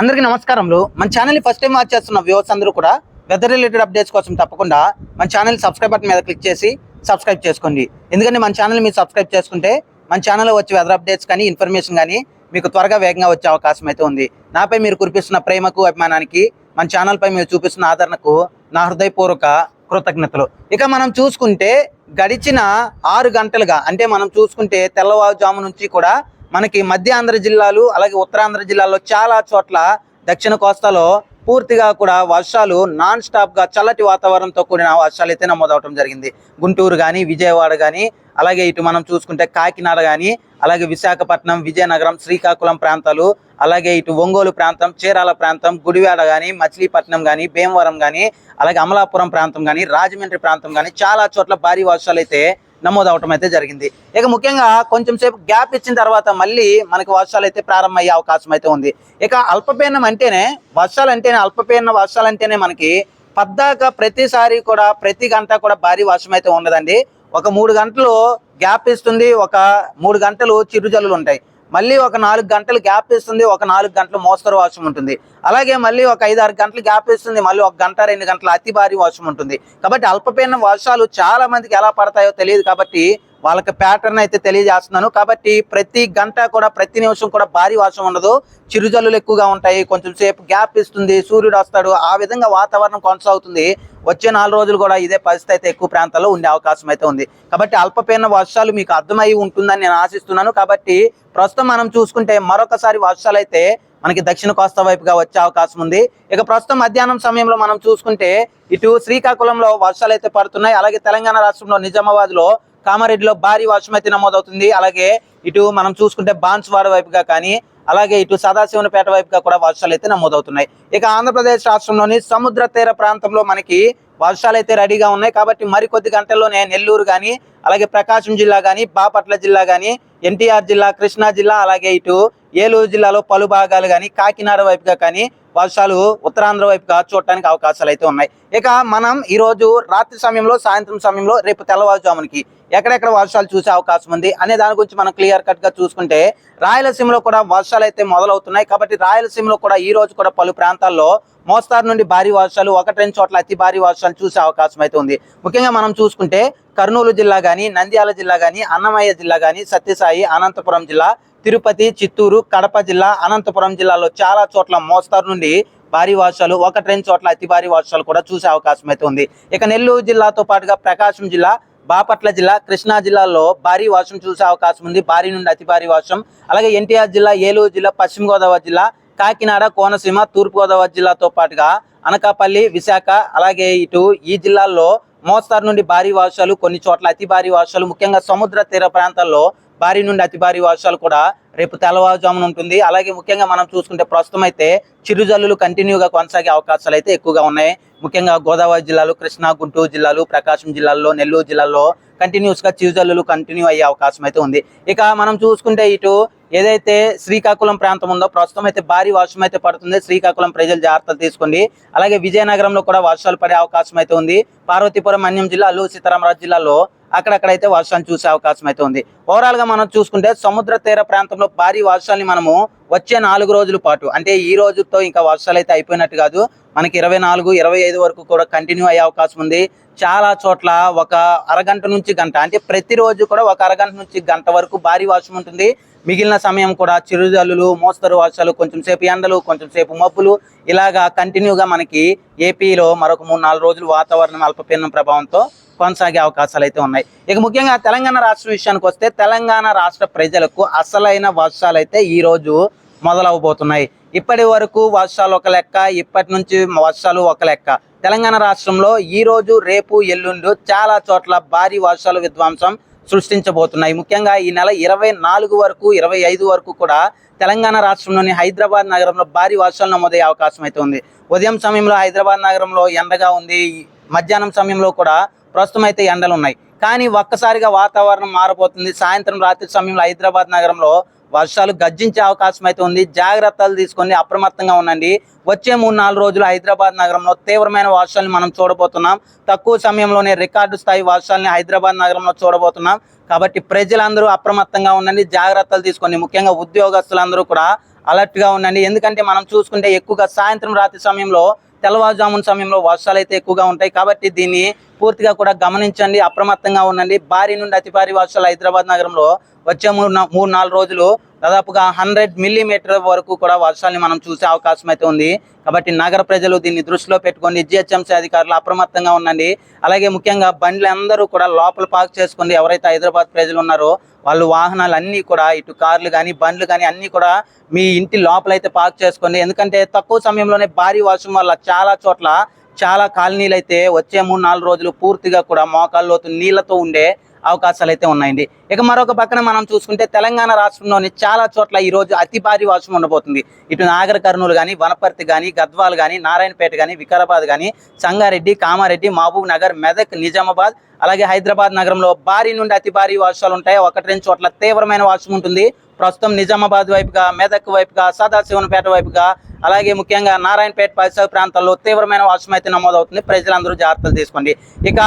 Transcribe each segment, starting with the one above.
అందరికీ నమస్కారములు. మన ఛానల్ ఫస్ట్ టైం వాచ్ చేస్తున్న వ్యూవర్స్ అందరూ కూడా వెదర్ రిలేటెడ్ అప్డేట్స్ కోసం తప్పకుండా మన ఛానల్ సబ్స్క్రైబ్ బటన్ మీద క్లిక్ చేసి సబ్స్క్రైబ్ చేసుకోండి. ఎందుకంటే మన ఛానల్ మీరు సబ్స్క్రైబ్ చేసుకుంటే మన ఛానల్లో వచ్చే వెదర్ అప్డేట్స్ కానీ ఇన్ఫర్మేషన్ కానీ మీకు త్వరగా వేగంగా వచ్చే అవకాశం అయితే ఉంది. నాపై మీరు కురిపిస్తున్న ప్రేమకు అభిమానానికి మన ఛానల్ పై మీరు చూపిస్తున్న ఆదరణకు నా హృదయపూర్వక కృతజ్ఞతలు. ఇక మనం చూసుకుంటే గడిచిన ఆరు గంటలుగా అంటే మనం చూసుకుంటే తెల్లవారుజాము నుంచి కూడా మనకి మధ్య ఆంధ్ర జిల్లాలు అలాగే ఉత్తరాంధ్ర జిల్లాలో చాలా చోట్ల దక్షిణ కోస్తాలో పూర్తిగా కూడా వర్షాలు నాన్ స్టాప్గా చల్లటి వాతావరణంతో కూడిన వర్షాలు అయితే నమోదవటం జరిగింది. గుంటూరు కానీ విజయవాడ కానీ అలాగే ఇటు మనం చూసుకుంటే కాకినాడ కానీ అలాగే విశాఖపట్నం విజయనగరం శ్రీకాకుళం ప్రాంతాలు అలాగే ఇటు ఒంగోలు ప్రాంతం చీరాల ప్రాంతం గుడివాడ కానీ మచిలీపట్నం కానీ భీమవరం కానీ అలాగే అమలాపురం ప్రాంతం కానీ రాజమండ్రి ప్రాంతం కానీ చాలా చోట్ల భారీ వర్షాలు అయితే నమోదవటం అయితే జరిగింది. ఇక ముఖ్యంగా కొంచెం సేపు గ్యాప్ ఇచ్చిన తర్వాత మళ్ళీ మనకి వర్షాలు అయితే ప్రారంభమయ్యే అవకాశం అయితే ఉంది. ఇక అల్పపీడనం అంటేనే వర్షాలు అంటేనే అల్పపీడన వర్షాలు అంటేనే మనకి పద్దాక ప్రతిసారి కూడా ప్రతి గంట కూడా భారీ వర్షం అయితే ఉండదండి. ఒక మూడు గంటలు గ్యాప్ ఇస్తుంది ఒక మూడు గంటలు చిరుజల్లులు ఉంటాయి. మళ్ళీ ఒక నాలుగు గంటలు గ్యాప్ ఇస్తుంది ఒక నాలుగు గంటలు మోస్తరు వర్షం ఉంటుంది. అలాగే మళ్ళీ ఒక ఐదు ఆరు గంటలు గ్యాప్ ఇస్తుంది మళ్ళీ ఒక గంట రెండు గంటలు అతి భారీ వర్షం ఉంటుంది. కాబట్టి అల్పపీడన వర్షాలు చాలా మందికి ఎలా పడతాయో తెలియదు కాబట్టి వాళ్ళకి ప్యాటర్న్ అయితే తెలియజేస్తున్నాను. కాబట్టి ప్రతి గంట కూడా ప్రతి నిమిషం కూడా భారీ వర్షం ఉండదు. చిరుజల్లులు ఎక్కువగా ఉంటాయి. కొంచెం సేపు గ్యాప్ ఇస్తుంది. సూర్యుడు వస్తాడు. ఆ విధంగా వాతావరణం కొనసాగుతుంది. వచ్చే నాలుగు రోజులు కూడా ఇదే పరిస్థితి అయితే ఎక్కువ ప్రాంతాల్లో ఉండే అవకాశం అయితే ఉంది. కాబట్టి అల్పపీడన వర్షాలు మీకు అర్థమై ఉంటుందని నేను ఆశిస్తున్నాను. కాబట్టి ప్రస్తుతం మనం చూసుకుంటే మరొకసారి వర్షాలు అయితే మనకి దక్షిణ కోస్తా వైపుగా వచ్చే అవకాశం ఉంది. ఇక ప్రస్తుతం మధ్యాహ్నం సమయంలో మనం చూసుకుంటే ఇటు శ్రీకాకుళంలో వర్షాలు అయితే పడుతున్నాయి. అలాగే తెలంగాణ రాష్ట్రంలో నిజామాబాద్లో కామారెడ్డిలో భారీ వర్షం అయితే నమోదవుతుంది. అలాగే ఇటు మనం చూసుకుంటే బాన్స్వాడ వైపుగా కానీ అలాగే ఇటు సదాశివనపేట వైపుగా కూడా వర్షాలు అయితే నమోదవుతున్నాయి. ఇక ఆంధ్రప్రదేశ్ రాష్ట్రంలోని సముద్ర తీర ప్రాంతంలో మనకి వర్షాలు అయితే రెడీగా ఉన్నాయి. కాబట్టి మరికొద్ది గంటల్లోనే నెల్లూరు కానీ అలాగే ప్రకాశం జిల్లా కానీ బాపట్ల జిల్లా కానీ ఎన్టీఆర్ జిల్లా కృష్ణా జిల్లా అలాగే ఇటు ఏలూరు జిల్లాలో పలు భాగాలు కానీ కాకినాడ వైపుగా కానీ వర్షాలు ఉత్తరాంధ్ర వైపుగా చూడటానికి అవకాశాలు అయితే ఉన్నాయి. ఇక మనం ఈరోజు రాత్రి సమయంలో సాయంత్రం సమయంలో రేపు తెల్లవారుజామునికి ఎక్కడెక్కడ వర్షాలు చూసే అవకాశం ఉంది అనే దాని గురించి మనం క్లియర్ కట్గా చూసుకుంటే రాయలసీమలో కూడా వర్షాలు అయితే మొదలవుతున్నాయి. కాబట్టి రాయలసీమలో కూడా ఈ రోజు కూడా పలు ప్రాంతాల్లో మోస్తారు నుండి భారీ వర్షాలు ఒకటి రెండు చోట్ల అతి భారీ వర్షాలు చూసే అవకాశం అయితే ఉంది. ముఖ్యంగా మనం చూసుకుంటే కర్నూలు జిల్లా కానీ నంద్యాల జిల్లా కానీ అన్నమయ్య జిల్లా కానీ సత్యసాయి అనంతపురం జిల్లా తిరుపతి చిత్తూరు కడప జిల్లా అనంతపురం జిల్లాలో చాలా చోట్ల మోస్తారు నుండి భారీ వర్షాలు ఒకటి రెండు చోట్ల అతి భారీ వర్షాలు కూడా చూసే అవకాశం అయితే ఉంది. ఇక నెల్లూరు జిల్లాతో పాటుగా ప్రకాశం జిల్లా బాపట్ల జిల్లా కృష్ణా జిల్లాలో భారీ వర్షం చూసే అవకాశం ఉంది. భారీ నుండి అతి భారీ వర్షం. అలాగే ఎన్టీఆర్ జిల్లా ఏలూరు జిల్లా పశ్చిమ గోదావరి జిల్లా కాకినాడ కోనసీమ తూర్పుగోదావరి జిల్లాతో పాటుగా అనకాపల్లి విశాఖ అలాగే ఇటు ఈ జిల్లాల్లో మోస్తారు నుండి భారీ వర్షాలు కొన్ని చోట్ల అతి భారీ వర్షాలు ముఖ్యంగా సముద్ర తీర ప్రాంతాల్లో భారీ నుండి అతి భారీ వర్షాలు కూడా రేపు తెల్లవారుజామున ఉంటుంది. అలాగే ముఖ్యంగా మనం చూసుకుంటే ప్రస్తుతం అయితే చిరుజల్లులు కంటిన్యూగా కొనసాగే అవకాశాలు అయితే ఎక్కువగా ఉన్నాయి. ముఖ్యంగా గోదావరి జిల్లాలు కృష్ణా గుంటూరు జిల్లాలు ప్రకాశం జిల్లాల్లో నెల్లూరు జిల్లాలో కంటిన్యూస్గా చిరుజల్లులు కంటిన్యూ అయ్యే అవకాశం అయితే ఉంది. ఇక మనం చూసుకుంటే ఇటు ఏదైతే శ్రీకాకుళం ప్రాంతం ఉందో ప్రస్తుతం అయితే భారీ వర్షం అయితే పడుతుంది. శ్రీకాకుళం ప్రజలు జాగ్రత్తలు తీసుకోండి. అలాగే విజయనగరంలో కూడా వర్షాలు పడే అవకాశం అయితే ఉంది. పార్వతీపురం అన్యం జిల్లా సీతారామరాజు జిల్లాలో అక్కడక్కడైతే వర్షాలు చూసే అవకాశం అయితే ఉంది. ఓవరాల్గా మనం చూసుకుంటే సముద్ర తీర ప్రాంతంలో భారీ వర్షాలని మనము వచ్చే నాలుగు రోజుల పాటు అంటే ఈ రోజుతో ఇంకా వర్షాలు అయితే అయిపోయినట్టు కాదు. మనకి ఇరవై నాలుగు ఇరవై ఐదు వరకు కూడా కంటిన్యూ అయ్యే అవకాశం ఉంది. చాలా చోట్ల ఒక అరగంట నుంచి గంట అంటే ప్రతిరోజు కూడా ఒక అరగంట నుంచి గంట వరకు భారీ వర్షం ఉంటుంది. మిగిలిన సమయం కూడా చిరుజల్లులు మోస్తరు వర్షాలు కొంచెం సేపు ఎండలు కొంచెం సేపు మబ్బులు ఇలాగా కంటిన్యూగా మనకి ఏపీలో మరొక మూడు నాలుగు రోజులు వాతావరణం అల్పపీడనం ప్రభావంతో కొనసాగే అవకాశాలు అయితే ఉన్నాయి. ఇక ముఖ్యంగా తెలంగాణ రాష్ట్ర విషయానికి వస్తే తెలంగాణ రాష్ట్ర ప్రజలకు అసలైన వర్షాలు అయితే ఈ రోజు మొదలవబోతున్నాయి. ఇప్పటి వరకు వర్షాలు ఒక లెక్క ఇప్పటి నుంచి వర్షాలు ఒక లెక్క. తెలంగాణ రాష్ట్రంలో ఈ రోజు రేపు ఎల్లుండు చాలా చోట్ల భారీ వర్షాలు విధ్వంసం సృష్టించబోతున్నాయి. ముఖ్యంగా ఈ నెల ఇరవై నాలుగు వరకు ఇరవై ఐదు వరకు కూడా తెలంగాణ రాష్ట్రంలోని హైదరాబాద్ నగరంలో భారీ వర్షాలు నమోదయ్యే అవకాశం అయితే ఉంది. ఉదయం సమయంలో హైదరాబాద్ నగరంలో ఎండగా ఉంది. మధ్యాహ్నం సమయంలో కూడా ప్రస్తుతం అయితే ఎండలు ఉన్నాయి కానీ ఒక్కసారిగా వాతావరణం మారబోతుంది. సాయంత్రం రాత్రి సమయంలో హైదరాబాద్ నగరంలో వర్షాలు గర్జించే అవకాశం అయితే ఉంది. జాగ్రత్తలు తీసుకొని అప్రమత్తంగా ఉండండి. వచ్చే మూడు నాలుగు రోజులు హైదరాబాద్ నగరంలో తీవ్రమైన వర్షాలను మనం చూడబోతున్నాం. తక్కువ సమయంలోనే రికార్డు స్థాయి వర్షాలని హైదరాబాద్ నగరంలో చూడబోతున్నాం. కాబట్టి ప్రజలందరూ అప్రమత్తంగా ఉండండి. జాగ్రత్తలు తీసుకోండి ముఖ్యంగా ఉద్యోగస్తులందరూ కూడా అలర్ట్గా ఉండండి. ఎందుకంటే మనం చూసుకుంటే ఎక్కువగా సాయంత్రం రాత్రి సమయంలో తెల్లవారుజామున సమయంలో వర్షాలు అయితే ఎక్కువగా ఉంటాయి. కాబట్టి దీన్ని పూర్తిగా కూడా గమనించండి అప్రమత్తంగా ఉండండి. భారీ నుండి అతి భారీ వర్షాలు హైదరాబాద్ నగరంలో వచ్చే మూడు మూడు నాలుగు రోజులు దాదాపుగా హండ్రెడ్ మిల్లీమీటర్ వరకు కూడా వర్షాలని మనం చూసే అవకాశం అయితే ఉంది. కాబట్టి నగర ప్రజలు దీన్ని దృష్టిలో పెట్టుకొని జిహెచ్ఎంసీ అధికారులు అప్రమత్తంగా ఉండండి. అలాగే ముఖ్యంగా బండ్లు అందరూ కూడా లోపల పార్క్ చేసుకోండి ఎవరైతే హైదరాబాద్ ప్రజలు ఉన్నారో వాళ్ళు వాహనాలు అన్నీ కూడా ఇటు కార్లు కానీ బండ్లు కానీ అన్నీ కూడా మీ ఇంటి లోపల అయితే పార్క్ చేసుకోండి ఎందుకంటే తక్కువ సమయంలోనే భారీ వర్షం వల్ల చాలా చోట్ల చాలా కాలనీలు అయితే వచ్చే మూడు నాలుగు రోజులు పూర్తిగా కూడా మోకాళ్ళలోతు నీళ్ళతో ఉండే అవకాశాలు అయితే ఉన్నాయండి. ఇక మరొక పక్కన మనం చూసుకుంటే తెలంగాణ రాష్ట్రంలోని చాలా చోట్ల ఈరోజు అతి భారీ వర్షం ఉండబోతుంది. ఇటు నాగర్ కర్నూలు కానీ వనపర్తి కానీ గద్వాల్ కానీ నారాయణపేట కానీ వికారాబాద్ కానీ సంగారెడ్డి కామారెడ్డి మహబూబ్ నగర్ మెదక్ నిజామాబాద్ అలాగే హైదరాబాద్ నగరంలో భారీ నుండి అతి భారీ వర్షాలు ఉంటాయి. ఒకటి రెండు చోట్ల తీవ్రమైన వర్షం ఉంటుంది. ప్రస్తుతం నిజామాబాద్ వైపుగా మెదక్ వైపుగా సదాశివనపేట వైపుగా అలాగే ముఖ్యంగా నారాయణపేట పరిసర ప్రాంతాల్లో తీవ్రమైన వర్షం అయితే నమోదవుతుంది. ప్రజలందరూ జాగ్రత్తలు తీసుకోండి. ఇక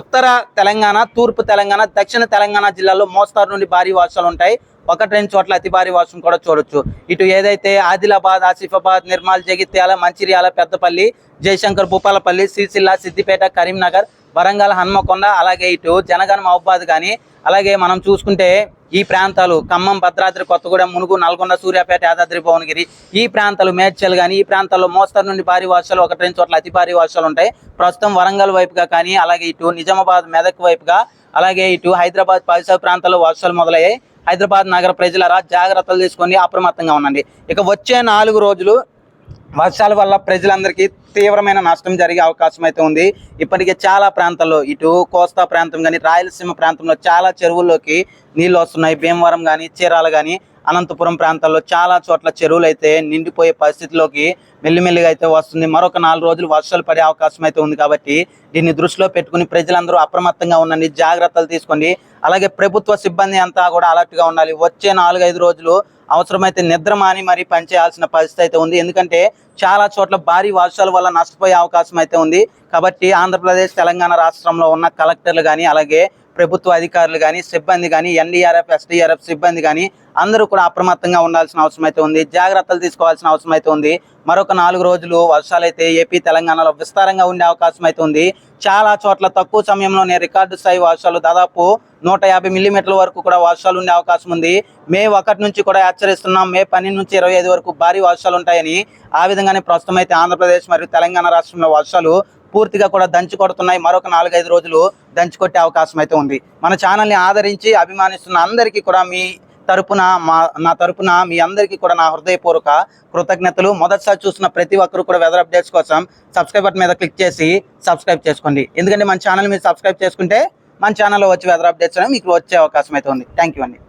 ఉత్తర తెలంగాణ తూర్పు తెలంగాణ దక్షిణ తెలంగాణ జిల్లాల్లో మోస్తారు నుండి భారీ వర్షాలు ఉంటాయి. ఒకటి రెండు చోట్ల అతి భారీ వర్షం కూడా చూడొచ్చు. ఇటు ఏదైతే ఆదిలాబాద్ ఆసిఫాబాద్ నిర్మల్ జగిత్యాల మంచిర్యాల పెద్దపల్లి జయశంకర్ భూపాలపల్లి సిరిసిల్ల సిద్దిపేట కరీంనగర్ వరంగల్ హన్మకొండ అలాగే ఇటు జనగణ మహబాద్ కానీ అలాగే మనం చూసుకుంటే ఈ ప్రాంతాలు ఖమ్మం భద్రాద్రి కొత్తగూడెం మునుగు నల్గొండ సూర్యాపేట యాదాద్రి భువనగిరి ఈ ప్రాంతాలు మేడ్చల్ కానీ ఈ ప్రాంతాల్లో మోస్తరు నుండి భారీ వర్షాలు ఒకటి రెండు చోట్ల అతి భారీ వర్షాలు ఉంటాయి. ప్రస్తుతం వరంగల్ వైపుగా కానీ అలాగే ఇటు నిజామాబాద్ మెదక్ వైపుగా అలాగే ఇటు హైదరాబాద్ పరిసర ప్రాంతాల్లో వర్షాలు మొదలయ్యాయి. హైదరాబాద్ నగర ప్రజలరా జాగ్రత్తలు తీసుకొని అప్రమత్తంగా ఉండండి. ఇక వచ్చే నాలుగు రోజులు వర్షాల వల్ల ప్రజలందరికీ తీవ్రమైన నష్టం జరిగే అవకాశం అయితే ఉంది. ఇప్పటికే చాలా ప్రాంతాల్లో ఇటు కోస్తా ప్రాంతం కానీ రాయలసీమ ప్రాంతంలో చాలా చెరువుల్లోకి నీళ్ళు వస్తున్నాయి. భీమవరం కానీ చీరాల కానీ అనంతపురం ప్రాంతాల్లో చాలా చోట్ల చెరువులు అయితే నిండిపోయే పరిస్థితిలోకి మెల్లిమెల్లిగా అయితే వస్తుంది. మరొక నాలుగు రోజులు వర్షాలు పడే అవకాశం అయితే ఉంది కాబట్టి దీన్ని దృష్టిలో పెట్టుకుని ప్రజలందరూ అప్రమత్తంగా ఉండండి జాగ్రత్తలు తీసుకోండి. అలాగే ప్రభుత్వ సిబ్బంది అంతా కూడా అలర్ట్గా ఉండాలి. వచ్చే నాలుగైదు రోజులు అవసరమైతే నిద్ర మాని మరీ పనిచేయాల్సిన పరిస్థితి అయితే ఉంది. ఎందుకంటే చాలా చోట్ల భారీ వర్షాల వల్ల నష్టపోయే అవకాశం అయితే ఉంది. కాబట్టి ఆంధ్రప్రదేశ్ తెలంగాణ రాష్ట్రంలో ఉన్న కలెక్టర్లు కానీ అలాగే ప్రభుత్వ అధికారులు కానీ సిబ్బంది కానీ ఎన్డీఆర్ఎఫ్ ఎస్డీఆర్ఎఫ్ సిబ్బంది కానీ అందరూ కూడా అప్రమత్తంగా ఉండాల్సిన అవసరం అయితే ఉంది. జాగ్రత్తలు తీసుకోవాల్సిన అవసరం అయితే ఉంది. మరొక నాలుగు రోజులు వర్షాలు అయితే ఏపీ తెలంగాణలో విస్తారంగా ఉండే అవకాశం అయితే ఉంది. చాలా చోట్ల తక్కువ సమయంలోనే రికార్డు స్థాయి వర్షాలు దాదాపు నూట యాభై మిల్లీమీటర్ల వరకు కూడా వర్షాలు ఉండే అవకాశం ఉంది. మే ఒకటి నుంచి కూడా హెచ్చరిస్తున్నాం. మే పన్నెండు నుంచి ఇరవై ఐదు వరకు భారీ వర్షాలు ఉంటాయని. ఆ విధంగానే ప్రస్తుతం అయితే ఆంధ్రప్రదేశ్ మరియు తెలంగాణ రాష్ట్రంలో వర్షాలు పూర్తిగా కూడా దంచి కొడుతున్నాయి. మరొక నాలుగైదు రోజులు దంచి కొట్టే అవకాశం అయితే ఉంది. మన ఛానల్ని ఆదరించి అభిమానిస్తున్న అందరికీ కూడా మీ తరపున మా నా తరపున మీ అందరికీ కూడా నా హృదయపూర్వక కృతజ్ఞతలు. మొదటిసారి చూసిన ప్రతి ఒక్కరు కూడా వెదర్ అప్డేట్స్ కోసం సబ్స్క్రైబ్ బటన్ మీద క్లిక్ చేసి సబ్స్క్రైబ్ చేసుకోండి. ఎందుకంటే మన ఛానల్ మీరు సబ్స్క్రైబ్ చేసుకుంటే మన ఛానల్లో వచ్చి వెదర్ అప్డేట్స్ అనేవి మీకు వచ్చే అవకాశం అయితే ఉంది. థ్యాంక్ యూ అండి.